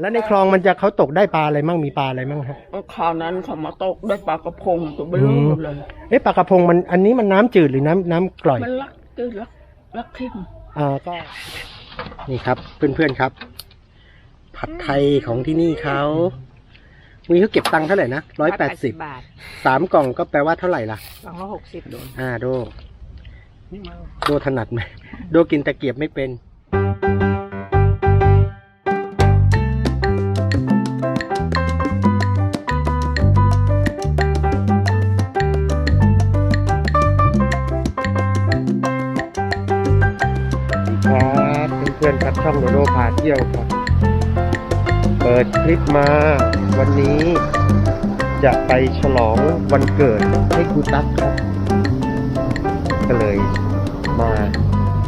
แล้วในคลองมันจะเขาตกได้ปลาอะไรมั่งมีปลาอะไรมั่งฮะคราวนั้นเขามาตกได้ปลากระพงตัวเบลอเลยเอ๊ะปลากระพงมันอันนี้มันน้ำจืดหรือน้ำน้ำกร่อยมันรักตื้อรักรักเข้มอ่าก็ นี่ครับ เพื่อนๆครับ ผัดไทยของที่นี่เขาวันนี้เขาเก็บตังค์เท่าไหร่นะร้อยแปดสิบบาทสามกล่องก็แปลว่าเท่าไหร่ล่ะสองร้อยหกสิบโดนอ่าโดโดถนัดไหมโดกินตะเกียบไม่เป็น ครับเพื่อนๆครับช่องโดโดพาเที่ยวครับ เปิดคลิปมาวันนี้จะไปฉลองวันเกิดให้ครูตั๊กครับ ก็เลยมา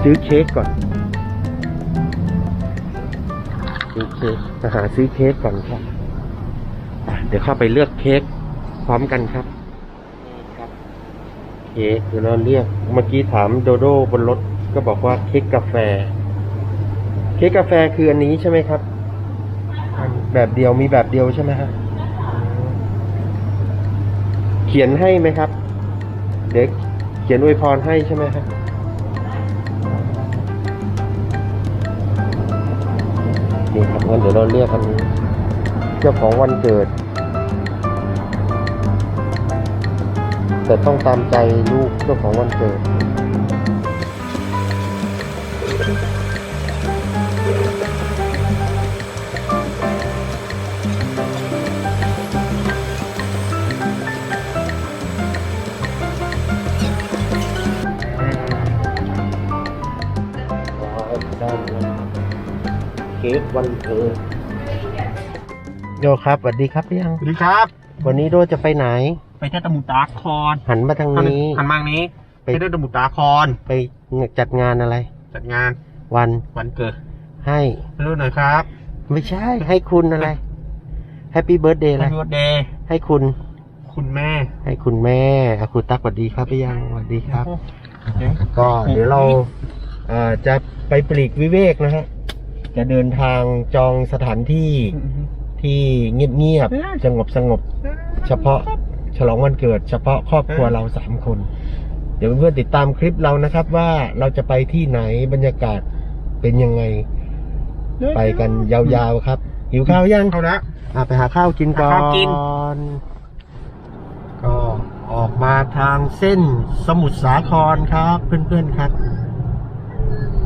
ซื้อเค้กก่อน ซื้อเค้กมาหาซื้อเค้กก่อนครับอะเดี๋ยวเข้าไปเลือกเค้กพร้อมกันครับ เค้กเดี๋ยวเราเรียก เมื่อกี้ถามโดโดบนรถ ก็บอกว่าเค้กกาแฟ เค้กกาแฟคืออันนี้ใช่ไหมครับ แบบเดียวมีแบบเดียวใช่ไหมฮะเขียนให้ไหมครับ เด็กเขียนอวยพรให้ใช่ไหมฮะนี่ครับงั้นเดี๋ยวเราเรียกกันเจ้าของวันเกิด แต่ต้องตามใจลูกเจ้าของวันเกิด เค้กวันเกิดโยครับสวัสดีครับพี่ยัง สวัสดีครับ วันนี้โดจะไปไหน ไปเที่ยวตะมุตาคอนหันมาทางนี้หันมาทางนี้ไปไปเที่ยวตะมุตาคอนไปจัดงานอะไร จัดงานวันวันเกิดให้ให้รู้หน่อยครับ ไม่ใช่ให้คุณอะไรแฮปปี้เบิร์ดเดย์อะไร Happy birthday ให้คุณ คุณแม่ ให้คุณแม่อะคุณตั๊กสวัสดีครับพี่ยังสวัสดีครับเดี๋ยวก็เดี๋ยวเราเอ่อจะไปปลีกวิเวกนะฮะ จะเดินทางจองสถานที่ที่เงียบๆสงบสงบๆเฉพาะฉลองวันเกิด เฉพาะครอบครัวเราสามคน เดี๋ยวเพื่อนๆติดตามคลิปเรานะครับ ว่าเราจะไปที่ไหนบรรยากาศเป็นยังไง ไปกันยาวๆครับ หิวข้าวยังเอาละอะไปหาข้าวกินก่อนหาข้าวกินก็ออกมาทางเส้นสมุทรสาครครับ เพื่อนๆครับ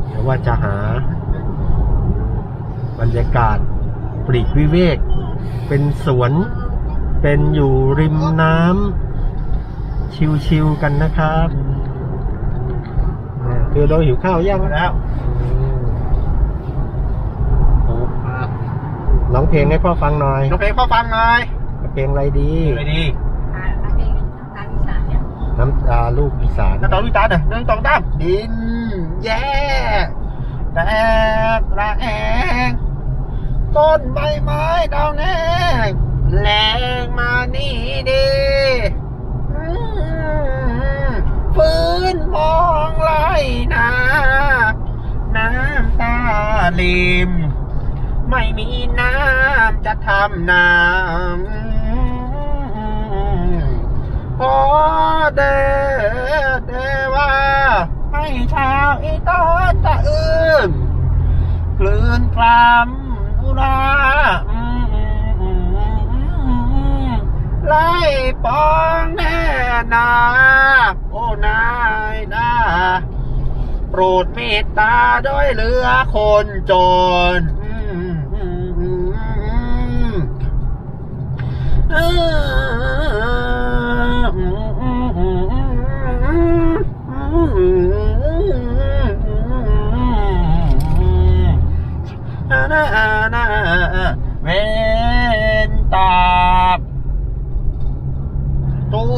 เดี๋ยวว่าจะหา บรรยากาศปลีกวิเวก เป็นสวน เป็นอยู่ริมน้ำชิวๆกันนะครับอ่าคือเราหิวข้าวยังเอาแล้วอืมร้องเพลงให้พ่อฟังหน่อยน้องเพลงพ่อฟังหน่อยเพลงอะไรดีไปดีอ่าอันนี้ทางอีสานเนี่ยน้ำตาลูกอีสานน้าต่อลูกตาเด้อหนึ่งสองสามดิน แย่แตกระแอง ต้นใบไม้ดาวแน่แรงมานี่ดีฟื้นมองไล่นาน้ำตาลิม ไม่มีน้ำจะทำน้ำขอเดเดว่า ให้ชาวอีตอนตะอื่นกลืนกลำ อุราไล่ปองแน่นาโอ้นายนาโปรดเมตตาด้วยเรือคนจน เวนตาตู้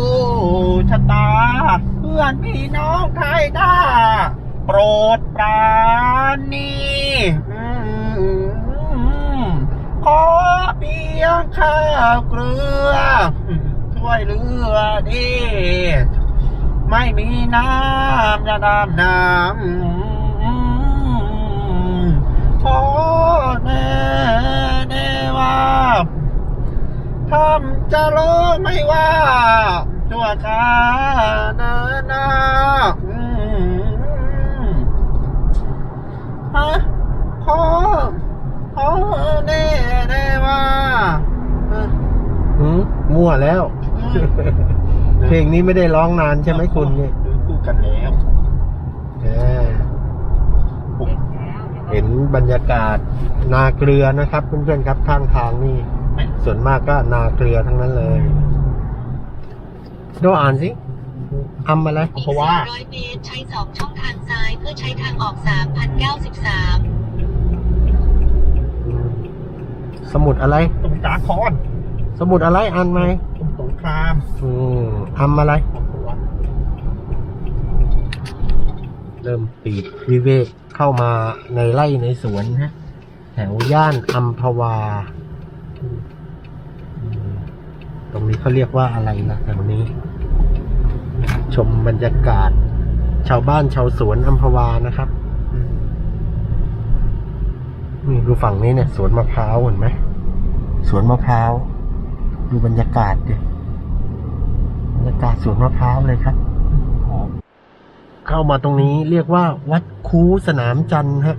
ชะตา เพื่อนพี่น้องไทยได้โปรดปรานนี่อืมขอเพียงข้าวเกลือ ช่วยเหลือดี ไม่มีน้ำจะดำน้ำ ขอแน่แน่ำจะรู้ไม่ว่าตัวกานานาอืมฮะขอขอแน่แน่ว่าเออหืมมั่วแล้ว เพลงนี้ไม่ได้ร้องนานใช่ไหมคุณเนี่ยดูคู่กันแล้ว แหมเห็น บรรยากาศนาเกลือนะครับเพื่อนๆครับข้างทางนี่ ส่วนมากก็นาเกลือทั้งนั้นเลยดูอ่านสิอำอะไรเพราะว่า400เมตรใช้2ช่องทางซ้ายเพื่อใช้ทางออก3,093อืมสมุดอะไรตรงสาครสมุดอะไรอ่านไหมตรงสงครามอืมอำอะไรของตัวเริ่มปีดวิเวก เข้ามาในไร่ในสวนฮะแถวย่านอัมพวา ตรงนี้เขาเรียกว่าอะไรนะแถวนี้ ชมบรรยากาศ ชาวบ้านชาวสวนอัมพวานะครับนี่ดูฝั่งนี้เนี่ยสวนมะพร้าวเห็นไหมสวนมะพร้าว ดูบรรยากาศดิบรรยากาศสวนมะพร้าวเลยครับ เข้ามาตรงนี้เรียกว่าวัดคูสนามจันทร์ฮะ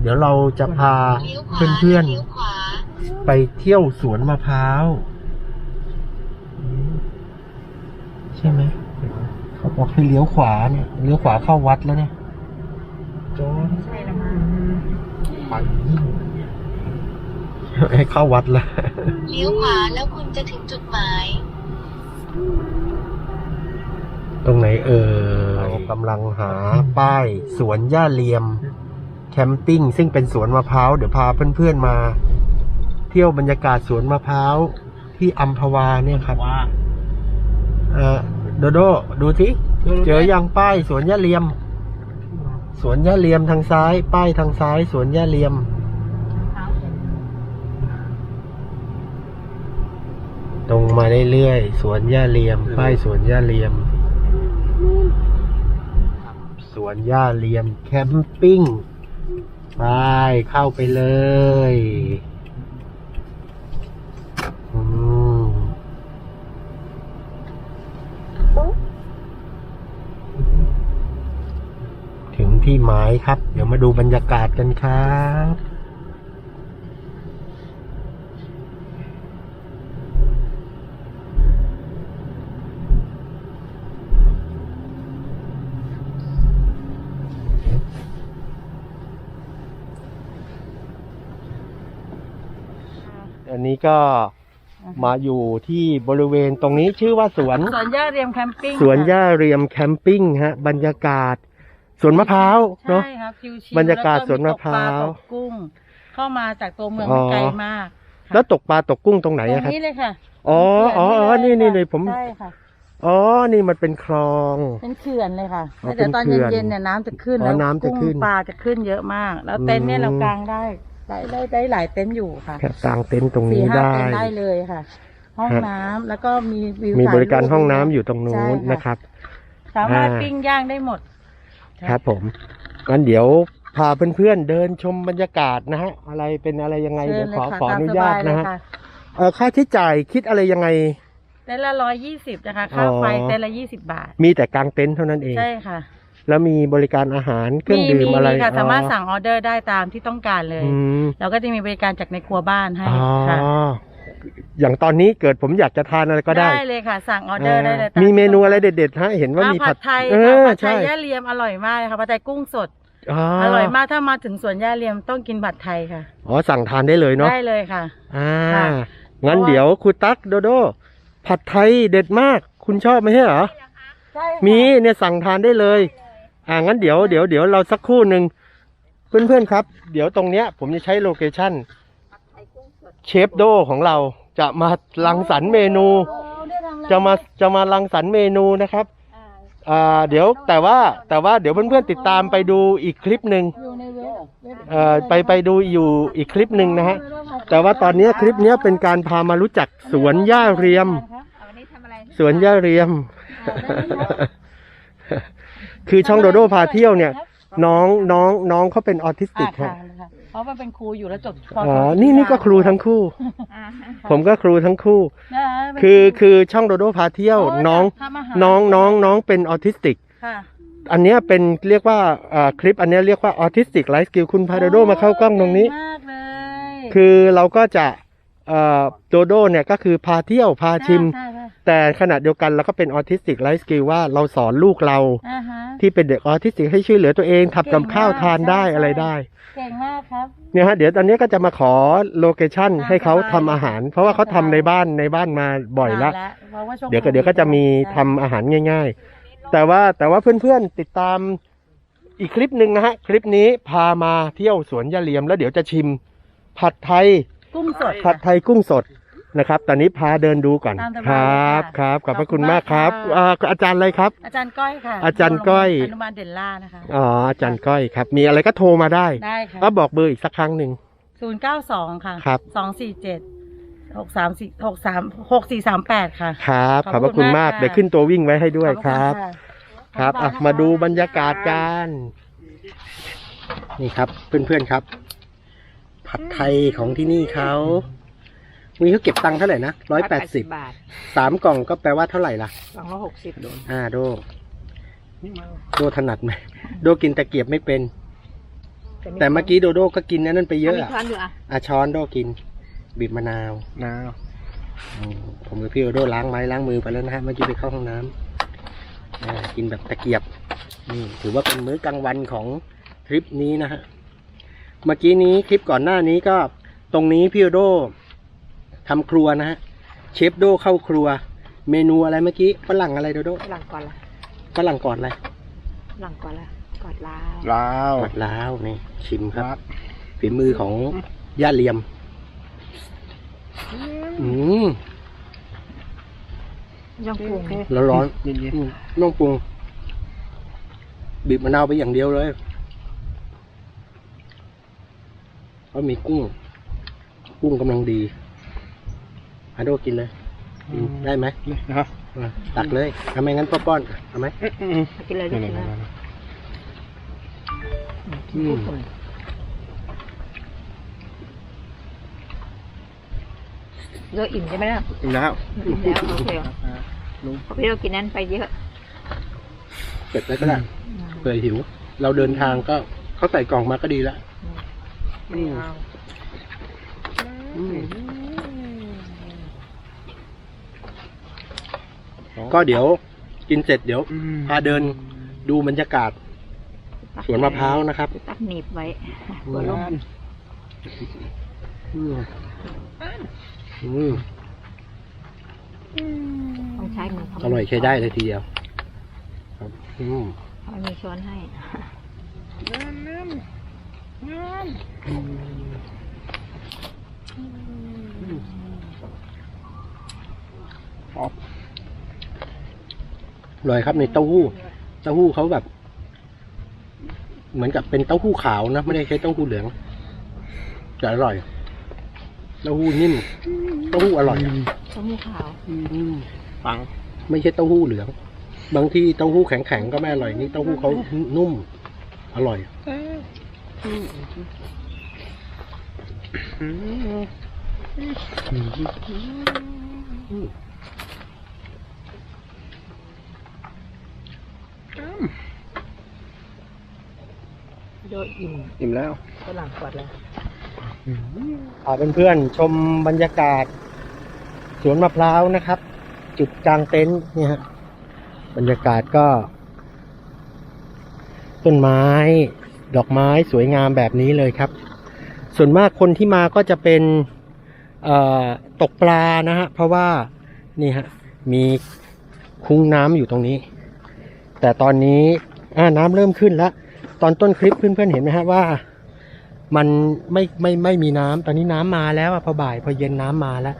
เดี๋ยวเราจะพาเลี้ยวขเพื่วาอนเพื่อนเลี้ยวขวาๆไปเที่ยวสวนมะพร้าวอืมใช่ไหมเขาบอกให้เลี้ยวขวาเนี่ยเลี้ยวขวาเข้าวัดแล้วเนี่ยจนใช่ละมั้งไปยิ่งให้เข้าวัดแล้วเลี้ยวขวาแล้วคุณจะถึงจุดหมาย ตรงไหนเออเรา กำลังหาป้ายสวนย่าเลียม แคมปิ้งซึ่งเป็นสวนมะพร้าว เดี๋ยวพาเพื่อนๆมา เที่ยวบรรยากาศสวนมะพร้าว ที่อัมพวาเนี่ยครับว่าเออโดโดดูสิเจอยังป้ายสวนย่าเลียม สวนย่าเลียมทางซ้าย ป้ายทางซ้าย สวนย่าเลียม ตรงมาเรื่อยๆสวนย่าเลียม ป้ายสวนย่าเลียม สวนย่าเลียมแคมปิ้งไปเข้าไปเลยถึงที่หมายครับ เดี๋ยวมาดูบรรยากาศกันครับ อั นนี้ก็มาอยู่ที่บริเวณตรงนี้ชื่อว่าสวน สวนย่าเรียมแคมปิ้งสวนย่าเรียมแคมปิ้งฮะ บรรยากาศสวนมะพร้าวเนาะใช่ครับชิวๆบรรยากาศสวนมะพร้าวแล้ก็มีตกปลตกกุ้ง เข้ามาจากตัวเมืองอ๋อไม่ไกลมาก แล้วตกปลาตกกุ้งตรงไหนตรอะงครับนี้เลยค่ะอ๋ออ๋ออ๋อนี่นี่นี่ผมใช่ค่ะอ๋อ นี่มันเป็นคลอง เป็นเขื่อนเลยค่ะอ๋อแล้วเดี๋ยวตอนเป็นเขื่อนเย็นๆเนี่ยน้ำจะขึ้นอ๋อแล้วน้ำจะขึ้นกุ้งปลาจะขึ้นเยอะมาก แล้วเต็นท์เนี่ยอืมเรากางได้ ได้ได้ได้หลายเต็นท์อยู่ค่ะแค่กลางเต็นท์ตรงสี่นี้ห้าได้ เต็นท์ได้เลยค่ะ ห้องครับ น้ำแล้วก็มีวิวมีถ่ยบริการปห้องน้ำอยู่ตรงนู้ใช่นค่ะนะครับสามารถอ่า ปิ้งย่างได้หมดครับผมงั้นเดี๋ยวพาเพื่อนๆเดินชมบรรยากาศนะฮะอะไรเป็นอะไรยังไงเชิเดี๋ยญวเลขยอค่ะขออตามนุสญาบาตยเลนะยฮะค่ะเออค่าใช้จ่ายคิดอะไรยังไง เต็นท์ละร้อยยี่สิบนะคะ ค่าอ๋อไฟเต็นท์ละยี่สิบบาท มีแต่กลางเต็นท์เท่านั้นเอง ใช่ค่ะ แล้วมีบริการอาหารเครื่องมีดื่มมีอะไรมีค่ะอ๋อสามารถสั่งออเดอร์ได้ตามที่ต้องการเลยอืมเราก็จะมีบริการจากในครัวบ้านให้อ๋อค่ะอย่างตอนนี้เกิดผมอยากจะทานอะไรก็ได้ ได้เลยค่ะ สั่งออเดอร์ได้เลยอ่ามีเมนูอะไรเด็ดๆฮะเห็นว่าอ่ามีผัดไทยเอค่ะอผัดไทใช่ยย่าเลียมอร่อยมากเลยค่ะผัดไทยกุ้งสดอ๋ออร่อยมากถ้ามาถึงสวนย่าเลียมต้องกินผัดไทยค่ะอ๋อสั่งทานได้เลยเนาะได้เลยค่ะอ่าค่ะงั้นเพราะว่าเดี๋ยวคุณตั๊กโดโดผัดไทยเด็ดมาก คุณชอบไหมเหรอใช่ค่ะมีเนี่ยสั่งทานได้เลย อ่างั้นเดี๋ยวเดี๋ยวเดี๋ยวเราสักครู่หนึ่งเพื่อนๆครับ เดี๋ยวตรงเนี้ย ผมจะใช้โลเคชั่นเชฟโดของเราจะมารังสรรค์เมนูโอ้ได้ทำแล้วจะมาจะมารังสรรค์เมนูนะครับอ่าเดี๋ยวแต่ว่าแต่ว่าเดี๋ยวเพื่อนๆติดตามไปดูอีกคลิปหนึ่งอยู่ในเว็บเว็บเอ่อไปไปดูอยู่อีกคลิปหนึ่งนะฮะแต่ว่าตอนนี้คลิปเนี้ยเป็นการพามารู้จักสวนย่าเรียมเอาวันนี้ทำอะไรสวนย่าเรียม คือช่องโดโดพาเที่ยวเนี่ย น้องน้องน้องเขาเป็นออทิสติอ่ากค่ะฮะค่ะเพราะว่าเป็นครูอยู่แล้วจบอ๋อนี่นี่ก็ครูทั้งคู่ อ่าผมก็ครูทั้งคู่ นะคือคือช่องโดโดพาเที่ยวโยน้องทำาหารน้องน้องน้องเป็นออทิสติก ค่ะ อันเนี้ยเป็นเรียกว่าอ่าคลิปอันเนี้ยเรียกว่าออทิสติกไลฟ์สกิลคุณพาโดโดมาเข้ากล้องตรงนี้ เก่มากเลยคือเราก็จะเอ่อโดโดเนี่ยก็คือพาเที่ยวพาชิม ใช่ใช่ แต่ขณะเดียวกันเราก็เป็นออทิสติกไลฟ์สกิลว่าเราสอนลูกเรา อ่าฮะ ที่เป็นเด็กออทิสติกให้ช่วยเหลือตัวเองทำกับข้าวเก่งมากทานได้ใช่อะไรได้ เก่งมากครับ เนี่ยฮะเดี๋ยวตอนนี้ก็จะมาขอโลเคชั่นตามให้เขาสบายทำอาหาร เพราะว่าเขาทำในบ้านในบ้านมาบ่อยแล้วนานเพราะว่าช่งเดี๋ยวก็เดี๋ยวก็จะมีทำอาหารง่าย ๆ แต่ว่าแต่ว่าเพื่อนๆติดตามอีกคลิปหนึ่งนะฮะ คลิปนี้พามาเที่ยวสวนยาเหลียมแล้วเดี๋ยวจะชิม ผัดไทย กุ้งสดผัดไทยกุ้งสด นะครับ ตอนนี้พาเดินดูก่อนตามสคบายรับเลยค่ะครับขอบพระขอบคุคุณณมากครับมากค่ะ อ่าอาจารย์อะไรครับ อาจารย์ก้อยค่ะอาจารย์ก้อย อนุบาลเด่นล่านะคะ อ๋ออาจารย์ก้อยครับ มีอะไรก็โทรมาได้ได้ค่ะก็บอกเบอร์อีกสักครั้งหนึ่ง ศูนย์เก้าสองค่ะครับ สองสี่เจ็ดหกสามสี่หกสามหกสี่สามแปดค่ะ ครับขขออบบพระคุณมากคุณมากค่ะ เดี๋ยวขึ้นตัววิ่งไว้ให้ด้วยขอณครับะครับอะขอบคุณมาดูนะคะบรรยากาศกันนี่ครับเพื่อนๆครับ ผัดไทยของที่นี่เขา วันนี้เขาเก็บตังค์เท่าไหร่นะร้อยแปดสิบบาทสามกล่องก็แปลว่าเท่าไหร่ล่ะ สองร้อยหกสิบโดนอ่าโด โดถนัดไหม โดกินตะเกียบไม่เป็น แต่เมื่อกี้โดโดก็กินอันนั่นไปเยอะมีอะช้อนอยู่อะอาช้อนโดกิน บีบมะนาวนาวอืมผมกับพี่โดโดล้างไม้ล้างมือไปแล้วนะฮะ เมื่อกี้ไปเข้าห้องน้ำอ่ากินแบบตะเกียบ นี่ถือว่าเป็นมื้อกลางวันของทริปนี้นะฮะ เมื่อกี้นี้คลิปก่อนหน้านี้ก็ ตรงนี้พี่โด ทำครัวนะฮะ เชฟโดเข้าครัว เมนูอะไรเมื่อกี้ฝรั่งอะไรโดโดหลังก่อนละฝรั่งก่อนอะไรหลังก่อนละกอดลาวลาวกดล้าวนี่ชิมครับ ฝีมือของย่าเหลียม อืมยังปรุงแล้วร้อนเย็นอืมไม่ต้องปรุง บีบมะนาวไปอย่างเดียวเลยเพราะมีกุ้ง กุ้งกำลังดี อาโดกินเลยอืมได้ไหมๆนี่นะครับอะตักเลยทำไมงั้นป้อป้อนเอาไหมกินเลยลูกนี่กินเลยอืมเยอะอิ่มใช่ไหมล่ะๆแล้วอิ่มแล้วโอเคเพราะพี่เรากินนั้นไปเยอะเก็บไว้ก็ได้เผื่อหิว เราเดินทางก็เขาใส่กล่องมาก็ดีละไม่เอาอืม ก็เดี๋ยวกินเสร็จเดี๋ยวพาเดินดูบรรยากาศ สวนมะพร้าวนะครับ ตักหนีบไว้หัวลมอืมอืมต้องใช้มืออร่อยใช้ได้เลยทีเดียวครับอืมเขามีช้อนให้อ ร่อยครับในเต้าหู้ เต้าหู้เขาแบบ เหมือนกับเป็นเต้าหู้ขาวนะ ไม่ได้ใช้เต้าหู้เหลืองแต่อร่อย เต้าหู้นิ่ม เต้าหู้อร่อยอะเต้าหู้ขาวอืมฟังไม่ใช่เต้าหู้เหลือง บางที่เต้าหู้แข็งๆก็ไม่อร่อยนี่เต้าหู้เขานุ่ม อร่อย โดยอิ่มอิ่มแล้วก็หลังก่อนเลยพาเพื่อนๆชมบรรยากาศ สวนมะพร้าวนะครับ จุดกลางเต็นท์เนี่ยฮะบรรยากาศก็ ต้นไม้ ดอกไม้สวยงามแบบนี้เลยครับ ส่วนมากคนที่มาก็จะเป็นเอ่อตกปลานะฮะเพราะว่านี่ฮะมีคุ้งน้ำอยู่ตรงนี้ แต่ตอนนี้น้ำเริ่มขึ้นแล้ว ตอนต้นคลิปเพื่อนๆเห็นไหมฮะว่า มันไม่ไม่ไม่มีน้ำตอนนี้น้ำมาแล้วพอบ่ายพอเย็นน้ำมาแล้ว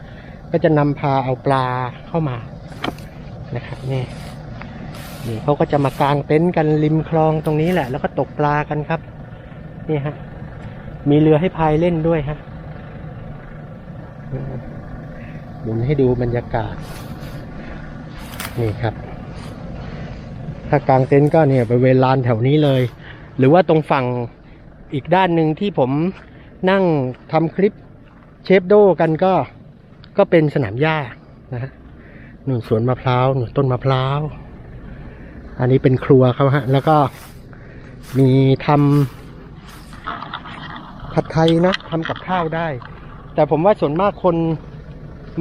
ก็จะนำพาเอาปลาเข้ามานะครับนี่นี่เขาก็จะมากางเต็นท์กันริมคลองตรงนี้แหละ แล้วก็ตกปลากันครับ นี่ฮะมีเรือให้พายเล่นด้วยฮะหมุนให้ดูบรรยากาศ นี่ครับ ถ้ากลางเต็นท์ก็เนี่ยบริเวณลานแถวนี้เลย หรือว่าตรงฝั่งอีกด้านหนึ่งที่ผมนั่งทำคลิปเชฟโดกันก็ก็เป็นสนามหญ้านะฮะหนึ่งสวนมะพร้าวหนึ่งต้นมะพร้าว อันนี้เป็นครัวเขาฮะ แล้วก็มีทำผัดไทยนะทำกับข้าวได้ แต่ผมว่าส่วนมากคน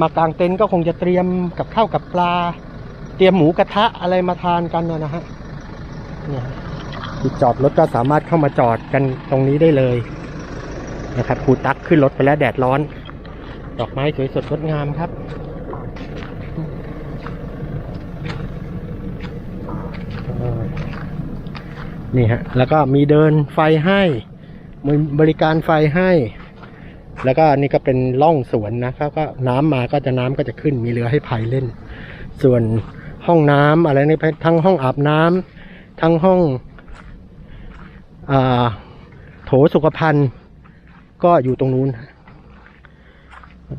มากางเต็นท์ก็คงจะเตรียมกับข้าวกับปลา เตรียมหมูกระทะอะไรมาทานกันนะนะฮะเนี่ยที่จอดรถก็สามารถเข้ามาจอดกันตรงนี้ได้เลยนะครับครูตักขึ้นรถไปแล้วแดดร้อน ดอกไม้สวยสดงดงามครับนี่ฮะ แล้วก็มีเดินไฟให้ มีบริการไฟให้ แล้วก็นี่ก็เป็นล่องสวนนะครับก็น้ำมาก็จะน้ำก็จะขึ้น มีเรือให้พายเล่น ส่วน ห้องน้ำอะไรนี่ทั้งห้องอาบน้ำทั้งห้องอโถสุขภัณฑ์ก็อยู่ตรงนู้น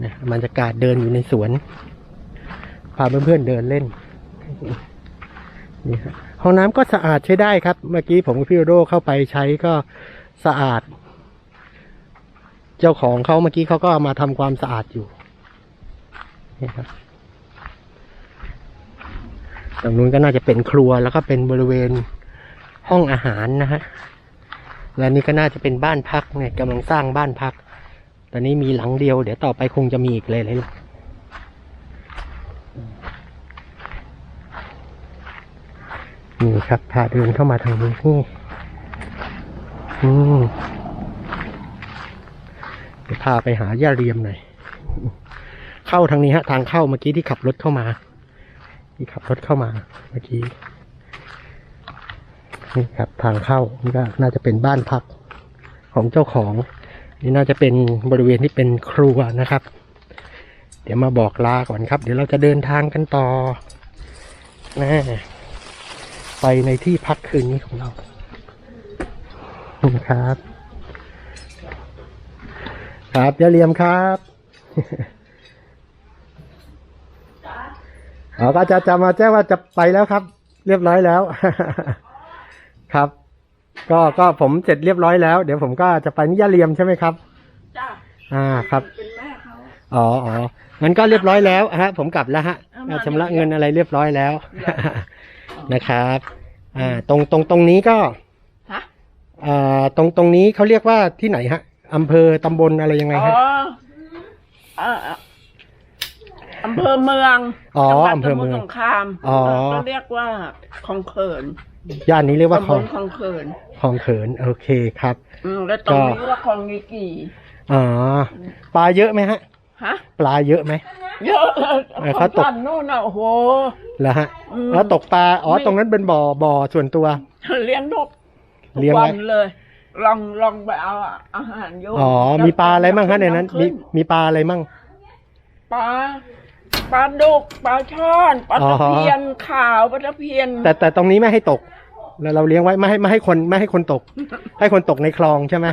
นะบรรยากาศเดินอยู่ในสวน พาเพื่อนๆเดินเล่นนี่ฮะห้องน้ำก็สะอาดใช้ได้ครับ เมื่อกี้ผมกับพี่โรโดเข้าไปใช้ก็สะอาด เจ้าของเขาเมื่อกี้เขาก็มาทำความสะอาดอยู่นี่ครับ ตรงนู้นก็น่าจะเป็นครัวแล้วก็เป็นบริเวณห้องอาหารนะฮะ และนี่ก็น่าจะเป็นบ้านพักเนี่ยกำลังสร้างบ้านพัก ตอนนี้มีหลังเดียว เดี๋ยวต่อไปคงจะมีอีกเลยเลยนี่ครับพาเดินเข้ามาทางนี้นี่อืมพาไปหาย่าเรียมหน่อย เข้าทางนี้ฮะ ทางเข้าเมื่อกี้ที่ขับรถเข้ามา ที่ขับรถเข้ามาเมื่อกี้นี่ครับทางเข้านี่ก็น่าจะเป็นบ้านพักของเจ้าของ นี่น่าจะเป็นบริเวณที่เป็นครัวนะครับ เดี๋ยวมาบอกลาก่อนครับ เดี๋ยวเราจะเดินทางกันต่อน่ไปในที่พักคืนนี้ของเราคุณครับ ครับยาเลียมครับ อ๋อก็จะจะมาแจ้งว่าจะไปแล้วครับ เรียบร้อยแล้ว ครับ ก็ก็ผมเสร็จเรียบร้อยแล้ว เดี๋ยวผมก็จะไปนิยาเลียมใช่ไหมครับจ้าอ่าครับเป็นแม่เขาอ๋ออ๋องั้นก็เรียบร้อยแล้วฮะ ผมกลับแล้วฮะเอามาชำระเงินอะไรเรียบร้อยแล้วเดี๋ยวนะครับ อ่า ตรงตรงตรงนี้ก็ฮะอ่าตรงตรงนี้เขาเรียกว่าที่ไหนฮะอำเภอตำบลอะไรยังไงอ๋อฮะ อ่าอ่าอำเภอเมืองอ๋อจังหวัดอำเภอเมืองสมุทรสงครามอ๋อ ก็เรียกว่าคลองเขินย่านนี้เรียกว่าคลตำบองลคลองเขิน คลองเขินโอเคครับ อืมแล้วตรงนี้ว่าคลองยีกี่อ๋อปลาเยอะไหมฮะ ฮะ ปลาเยอะไหม เยอะเออเขาตกบ้นโน่นน่ะโอ้โหแล้วฮะ อืมแล้วตกปลาอ๋อไม่ ตรงนั้นเป็นบ่อบ่อส่วนตัว เลี้ยงนกทุกเลี้ยงวัไว้ นเลย ลองลองไปเอาอาหารโยมอ๋อมีปลาอะไรมั่งฮะในนั้น มีขึ้มีปลาอะไรมั่งปลา ปลาดุกปลาช่อนปลาอ๋อตะเพียนขาวปลาตะเพียนแต่แต่ตรงนี้ไม่ให้ตกแล้วเราเลี้ยงไว้ไม่ให้ไม่ให้คนไม่ให้คนตก ให้คนตกในคลองใช่ไหม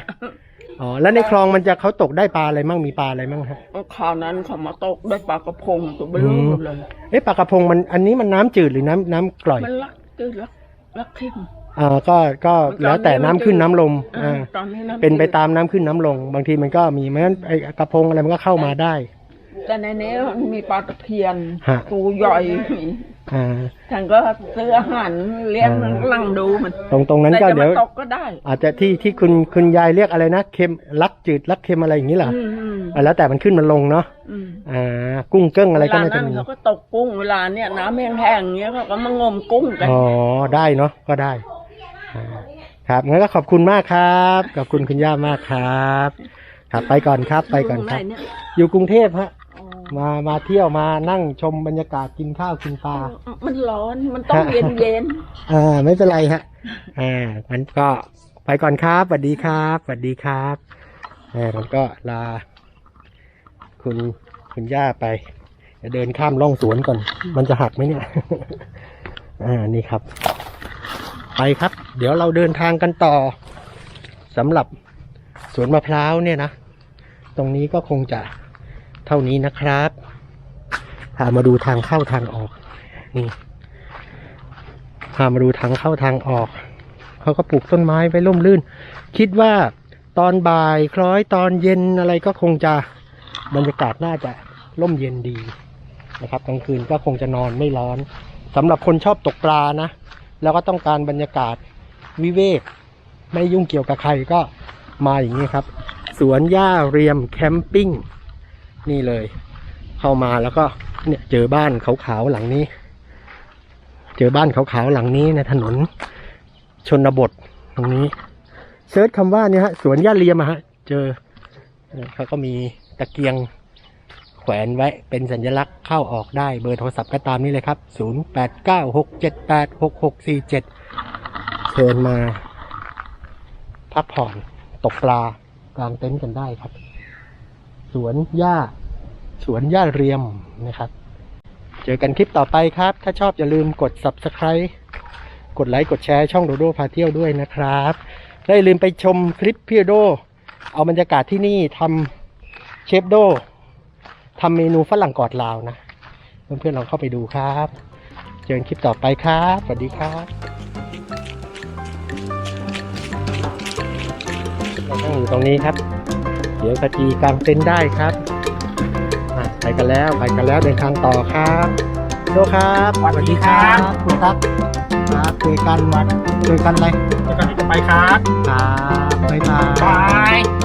อ๋อแล้วในคลองมันจะเขาตกได้ปลาอะไรมั่งมีปลาอะไรมั่งฮะคราวนั้นเขามาตกได้ปลากระพงตัวเบลออืมเลยเอ๊ะปลากระพงมันอันนี้มันน้ำจืดหรือน้ำน้ำกร่อยมันรักจืดรักรักเข้มอ่าก็ก็แล้วแต่น้ำขึ้นน้ำลงเอออ่าตอนนี้น้ำเป็นไปจืดตามน้ำขึ้นน้ำลง บางทีมันก็มีเหมือนไอ้กระพงอะไรมันก็เข้ามาได้ แต่ในนี้มันมีปลาตะเพียนฮะ ตัวใหญ่อ่า ฉันก็ซื้ออาหารเลี้ยงอ่า ลังดูมันตรงตรงนั้นก็แต่จะเดี๋ยวมาตกก็ได้อาจจะที่ที่คุณคุณยายเรียกอะไรนะเค็มรักจืดรักเค็มอะไรอย่างนี้เหรออืมอืมอ่าแล้วแต่มันขึ้นมันลงเนาะอืมอ่า กุ้งเกิ้งอะไรก็เวลาน่าจะนั้นมีเขาก็ตกกุ้งเวลาเนี่ยน้ำแห้งๆอย่างเงี้ยเขาก็มางมกุ้งกันอ๋อได้เนาะก็ได้อ่าครับงั้นก็ขอบคุณมากครับขอบคุณคุณย่ามากครับ ครับไปก่อนครับไปก่อนครับไหเนี่ยอยู่กรุงเทพฮะอ๋อ มามาเที่ยวมานั่งชมบรรยากาศกินข้าวกินปลา มันร้อนมันต้องเย็นเย็นอ่าไม่เป็นไรฮะอ่างั้นก็ไปก่อนครับสวัสดีครับสวัสดีครับอ่าผมก็ลา คุณคุณย่าไปเดี๋ยวเดินข้ามร่องสวนก่อน มันจะหักไหมเนี่ย อ่านี่ครับ ไปครับ เดี๋ยวเราเดินทางกันต่อสำหรับสวนมะพร้าวเนี่ยนะ ตรงนี้ก็คงจะ เท่านี้นะครับพามาดูทางเข้าทางออกนี่พามาดูทางเข้าทางออกเขาก็ปลูกต้นไม้ไว้ร่มรื่น คิดว่าตอนบ่ายคล้อยตอนเย็นอะไรก็คงจะบรรยากาศน่าจะร่มเย็นดีนะครับกลางคืนก็คงจะนอนไม่ร้อนสำหรับคนชอบตกปลานะ แล้วก็ต้องการบรรยากาศวิเวก ไม่ยุ่งเกี่ยวกับใครก็มาอย่างนี้ครับ สวนหญ้าเรียมแคมปิ้ง นี่เลย เข้ามาแล้วก็เนี่ยเจอบ้านขาวๆหลังนี้ เจอบ้านขาวๆหลังนี้ในถนน ชนบทตรงนี้เซิร์ชคำว่าเนี่ยฮะสวนหญ้าเรียมฮะ เจอเนี่ยเขาก็มีตะเกียงแขวนไว้เป็นสัญลักษณ์เข้าออกได้เบอร์โทรศัพท์ก็ตามนี้เลยครับ 0896786647 เชิญมา พักผ่อนตกปลากลางเต็นท์กันได้ครับ สวนหญ้า สวนหญ้าเรียมนะครับ เจอกันคลิปต่อไปครับ ถ้าชอบอย่าลืมกด subscribe กดไลค์กดแชร์ช่องโดโดพาเที่ยวด้วยนะครับและอย่าลืมไปชมคลิปพี่โด เอาบรรยากาศที่นี่ทำเชฟโดทำเมนูฝรั่งกอดลาวนะ เพื่อนๆลองเข้าไปดูครับ เจอกันคลิปต่อไปครับ สวัสดีครับเราต้องอยู่ตรงนี้ครับ เดี๋ยวสกีกลางเต็นท์ได้ครับ กันแล้วไปกันแล้วเดินทางต่อครับโดครับสวัสดีครับคุณครับครับเจอกันวันเจอกันเลยแล้วก็ที่จะไปครับครับบ๊ายบายบาย